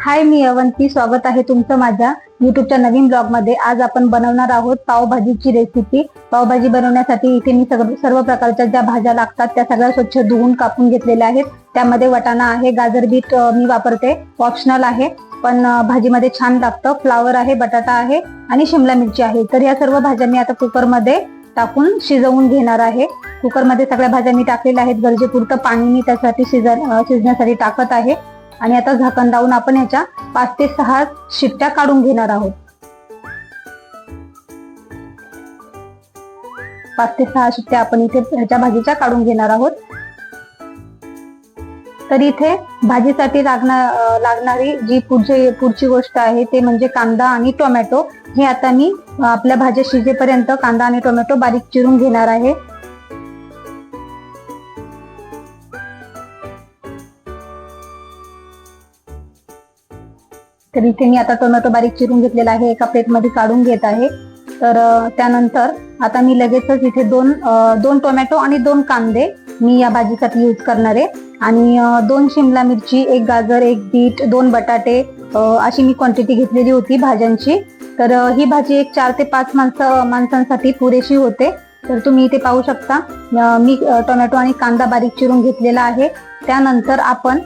हाय मी अवंती स्वागत आहे तुमचं माझ्या युट्यूबच्या नवीन ब्लॉगमध्ये. आज आपण बनवणार आहोत पावभाजीची रेसिपी पावभाजी बनवण्यासाठी इथे मी सगळं सर्व प्रकारच्या ज्या भाज्या लागतात त्या सगळ्या स्वच्छ धुवून कापून घेतलेल्या आहेत. त्यामध्ये वटाणा आहे गाजर बीट मी वापरते. ऑप्शनल आहे पण भाजीमध्ये छान लागतं. फ्लावर आहे बटाटा आहे आणि शिमला मिरची आहे. तर या सर्व भाज्या मी आता कुकरमध्ये टाकून शिजवून घेणार आहे. कुकरमध्ये सगळ्या भाज्या मी टाकलेल्या आहेत. गरजेपुरतं पाणी मी त्यासाठी शिज शिजण्यासाठी टाकत आहे. आणि आता झाकण लावून आपण ह्याच्या पाच ते सहा शिट्ट्या काढून घेणार आहोत. पाच ते सहा शिट्ट्या आपण इथे ह्याच्या भाजीच्या काढून घेणार आहोत. तर इथे भाजीसाठी लागणार लागणारी जी पुढची पुढची गोष्ट आहे ते म्हणजे कांदा आणि टोमॅटो. हे आता मी आपल्या भाज्या शिजेपर्यंत कांदा आणि टोमॅटो बारीक चिरून घेणार आहे. तर इथे मी आता टोमॅटो बारीक चिरून घेतलेला आहे एका प्लेटमध्ये काढून घेत आहे. तर त्यानंतर आता मी लगेचच इथे दोन दोन टोमॅटो आणि दोन कांदे मी या भाजीसाठी यूज करणार आहे. आणि दोन शिमला मिरची एक गाजर एक बीट दोन बटाटे अशी मी क्वांटिटी घेतलेली होती भाज्यांची. तर ही भाजी एक चार ते पाच माणसं माणसांसाठी पुरेशी होते. तर तुम्ही इथे पाहू शकता मी टोमॅटो आणि कांदा बारीक चिरून घेतलेला आहे. त्यानंतर आपण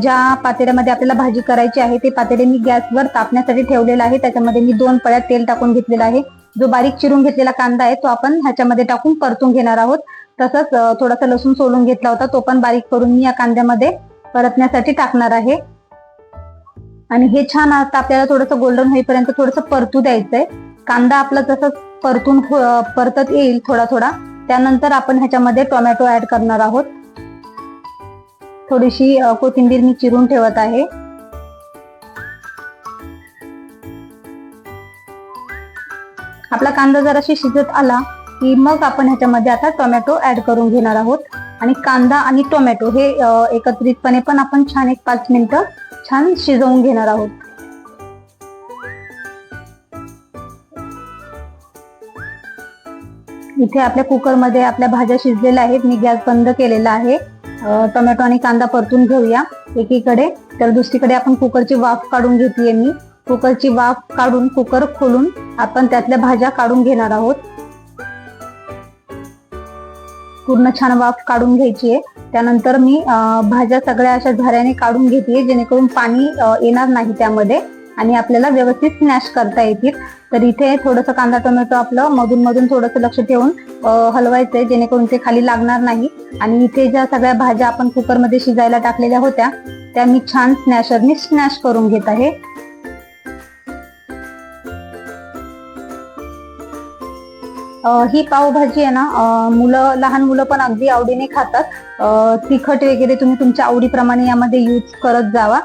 ज्या पातेल्यामध्ये आपल्याला भाजी करायची आहे ते पातेले मी गॅसवर तापण्यासाठी ठेवलेलं आहे. त्याच्यामध्ये मी दोन पळ्या तेल टाकून घेतलेला आहे. जो बारीक चिरून घेतलेला कांदा आहे तो आपण ह्याच्यामध्ये टाकून परतून घेणार आहोत. तसंच थोडासा लसूण सोलून घेतला होता तो पण बारीक करून मी या कांद्यामध्ये परतण्यासाठी टाकणार आहे. आणि हे छान आता आपल्याला थोडंसं गोल्डन होईपर्यंत थोडंसं परतू द्यायचंय. कांदा आपला जसं परतून हो- परतत येईल थोडा थोडा त्यानंतर आपण ह्याच्यामध्ये टोमॅटो ऍड करणार आहोत. थोडीशी कोथिंबीर मी चिरून ठेवत आहे. आपला कांदा जराशी शिजत आला की मग आपण ह्याच्यामध्ये आता टोमॅटो ऍड करून घेणार आहोत. आणि कांदा आणि टोमॅटो हे एकत्रितपणे पण आपण छान एक पाच मिनिटं छान शिजवून घेणार आहोत. इथे आपल्या कुकरमध्ये आपल्या भाज्या शिजलेल्या आहेत. मी गॅस बंद केलेला आहे. टोमॅटो आणि कांदा परतून घेऊया. एकीकडे तर दुसरीकडे आपण कुकरची वाफ काढून घेतलीये मी. कुकरची वाफ काढून कुकर खोलून आपण त्यातल्या भाज्या काढून घेणार आहोत. पूर्ण छान वाफ काढून घ्यायची आहे त्यानंतर मी भाज्या सगळ्या अशा झाऱ्याने काढून घेते जेणेकरून पाणी येणार नाही त्यामध्ये आणि आपल्याला व्यवस्थित स्नॅश करता येतील. तर इथे थोडंसं कांदा टोमॅटो आपलं मधून मधून थोडंसं लक्ष ठेवून हलवायचं आहे जेणेकरून ते खाली लागणार नाही. आणि इथे ज्या सगळ्या भाज्या आपण कुकरमध्ये शिजायला टाकलेल्या होत्या त्या मी छान स्नॅशरने स्नॅश करून घेत आहे. ही पावभाजी आहे ना मुलं लहान मुलं पण अगदी आवडीने खातात. तिखट वगैरे तुम्ही तुमच्या आवडीप्रमाणे यामध्ये यूज करत जावा.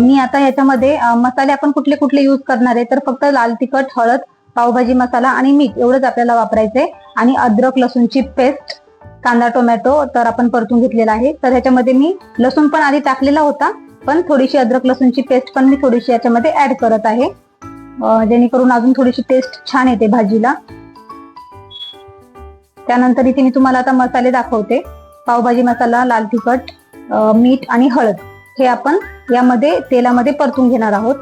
मी आता याच्यामध्ये मसाले आपण कुठले कुठले यूज करणार आहे तर फक्त लाल तिखट हळद पावभाजी मसाला आणि मीठ एवढंच आपल्याला वापरायचंय. आणि अद्रक लसूणची पेस्ट कांदा टोमॅटो तर आपण परतून घेतलेला आहे. तर ह्याच्यामध्ये मी लसूण पण आधी टाकलेला होता पण थोडीशी अद्रक लसूणची पेस्ट पण मी थोडीशी याच्यामध्ये ऍड करत आहे. जेणेकरून अजून थोडीशी टेस्ट छान येते भाजीला. त्यानंतर इथे मी तुम्हाला आता मसाले दाखवते. पावभाजी मसाला लाल तिखट मीठ आणि हळद. हे आपण यामध्ये तेलामध्ये परतून घेणार आहोत.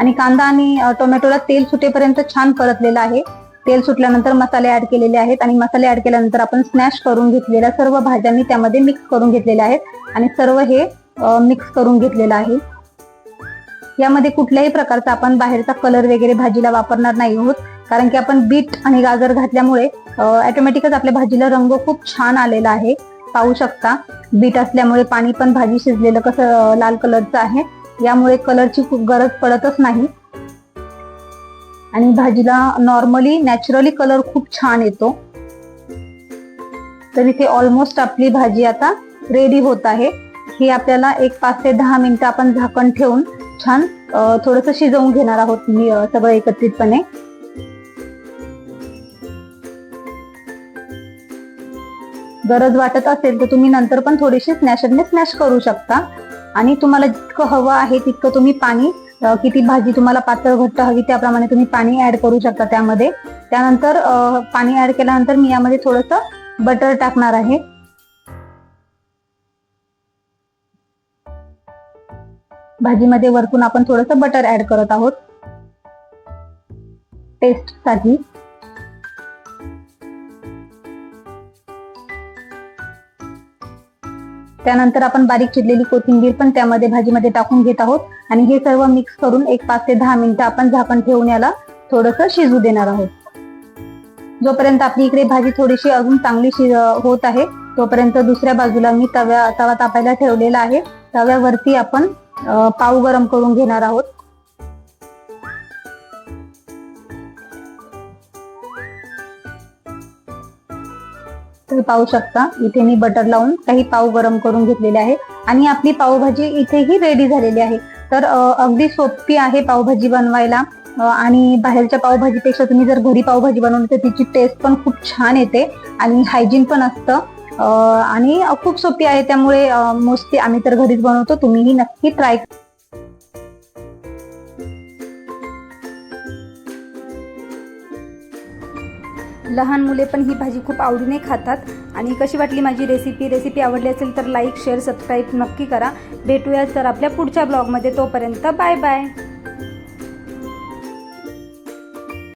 आणि कांदा आणि टोमॅटोला तेल सुटेपर्यंत छान परतलेलं आहे. तेल सुटल्यानंतर मसाले ऍड केलेले आहेत आणि मसाले ऍड केल्यानंतर आपण स्मॅश करून घेतलेल्या सर्व भाज्या मी त्यामध्ये मिक्स करून घेतलेल्या आहेत आणि सर्व हे मिक्स करून घेतलेलं आहे. यामध्ये कुठल्याही प्रकारचा आपण बाहेरचा कलर वगैरे भाजीला वापरणार नाही आहोत. कारण की आपण बीट आणि गाजर घातल्यामुळे ऑटोमॅटिकच आपल्या भाजीला रंग खूप छान आलेला आहे. पाहू शकता. बीट असल्यामुळे पाणी पण भाजी शिजलेलं कसं लाल कलरचं आहे. यामुळे कलरची खूप गरज पडतच नाही. आणि भाजीला नॉर्मली नॅचरली कलर खूप छान येतो. तर इथे ऑलमोस्ट आपली भाजी आता रेडी होत आहे. ही आपल्याला एक पाच ते दहा मिनिटं आपण झाकण ठेवून छान थोडंसं शिजवून घेणार आहोत मी सगळं एकत्रितपणे. गरज वाटत असेल तर तुम्ही नंतर पण थोडीशी स्नॅशरने स्नॅश करू शकता. आणि तुम्हाला जितकं हवं आहे तितकं तुम्ही पाणी किती भाजी तुम्हाला पातळ घट्ट हवी त्याप्रमाणे तुम्ही पाणी ऍड करू शकता त्यामध्ये. त्यानंतर पाणी ऍड केल्यानंतर मी यामध्ये थोडस बटर टाकणार आहे. भाजीमध्ये वरतून आपण थोडस बटर ऍड करत आहोत. टेस्टसाठी. त्यानंतर आपण बारीक चिरलेली कोथिंबीर पण त्यामध्ये भाजीमध्ये टाकून घेत आहोत. आणि हे सर्व मिक्स करून एक पाच ते दहा मिनिटं आपण झाकण ठेवून याला थोडस शिजू देणार आहोत. जोपर्यंत आपली इकडे भाजी थोडीशी अजून चांगली होत आहे तोपर्यंत दुसऱ्या बाजूला मी तव्या तवा तापायला ठेवलेला आहे. तव्यावरती आपण पाव गरम करून घेणार आहोत. तुम्ही पाहू शकता. इथे मी बटर लावून काही पाव गरम करून घेतलेले आहे. आणि आपली पावभाजी इथेही रेडी झालेली आहे. तर अगदी सोपी आहे पावभाजी बनवायला. आणि बाहेरच्या पावभाजीपेक्षा तुम्ही जर घरी पावभाजी बनवली तर तिची टेस्ट पण खूप छान येते. आणि हायजीन पण असतं. आणि खूप सोपी आहे. त्यामुळे मोस्टली आम्ही तर घरीच बनवतो. तुम्हीही नक्की ट्राय लहान मुले पण ही भाजी खूप आवडीने खातात. आणि कशी वाटली माझी रेसिपी रेसिपी आवडली असेल तर लाईक शेअर सबस्क्राईब नक्की करा. भेटूया तर आपल्या पुढच्या ब्लॉगमध्ये तोपर्यंत बाय बाय